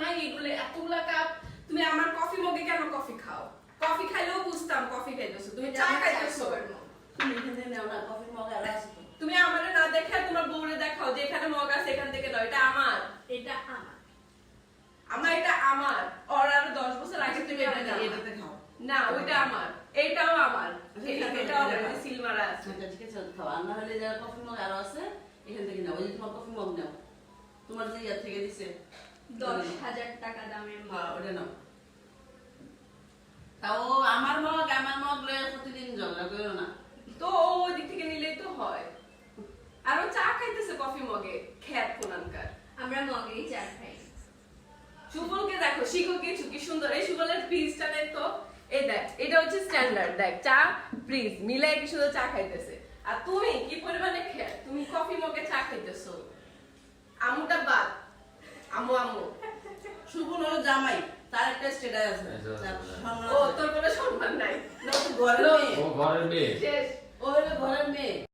নাই এগুলো এতগুলা কাপ তুমি আমার কফি মগে কেন কফি খাও? কফি খাইলেও বুঝতাম কফি খাইতেছো। তুমি চা খাইতেছো? তুমি এখান নাও না কফি মগ আর তুমি আমারে না দেখে তোমার বউরে দেখাও যে এখানে মগ আছে এখান থেকে দাও এটা আমার। এটা আমার। আমার এটা আমার। ওর আরও দশ বছর আগে তুমি এটা নাও। এটাতে খাও। না ওইটা আমার। এটাও আমার। এটাও আমার। সিল মারা আছে। আচ্ছা ঠিক আছে খাও। আর না হলে যারা কফি মগ আরও আছে এখান থেকে নাও। ওই তোমার কফি নাও তোমার যে ইয়ার থেকে দিছে। দশ হাজার টাকা দামের হ্যাঁ ওটা নাও। তাও আমার মগ আমার মগ লয়ে প্রতিদিন ঝগড়া করো না। তো ওই দিক থেকে নিলেই তো হয়। আর ও চা খাইতেছে কফি মগে খ্যাত কোনানকার। আমরা মগেই চা খাই। সুবলকে দেখো শিখো কিছু কি সুন্দর। এই সুবলের ফ্রিজটা দেখ তো। এই দেখ এটা হচ্ছে স্ট্যান্ডার্ড দেখ চা ফ্রিজ মিলাই কি সুন্দর চা খাইতেছে। আর তুমি কি পরিমাণে খেয়ে তুমি কফি মগে চা খাইতেছো আমুটা বাদ আমু আমু শুভ হলো জামাই তার একটা স্ট্যাটাস আছে। ও। তোর কোনো সম্মান নাই। না, ঘরের মেয়ে। ও ঘরের মেয়ে? শেষ। ও হলো ঘরের মেয়ে।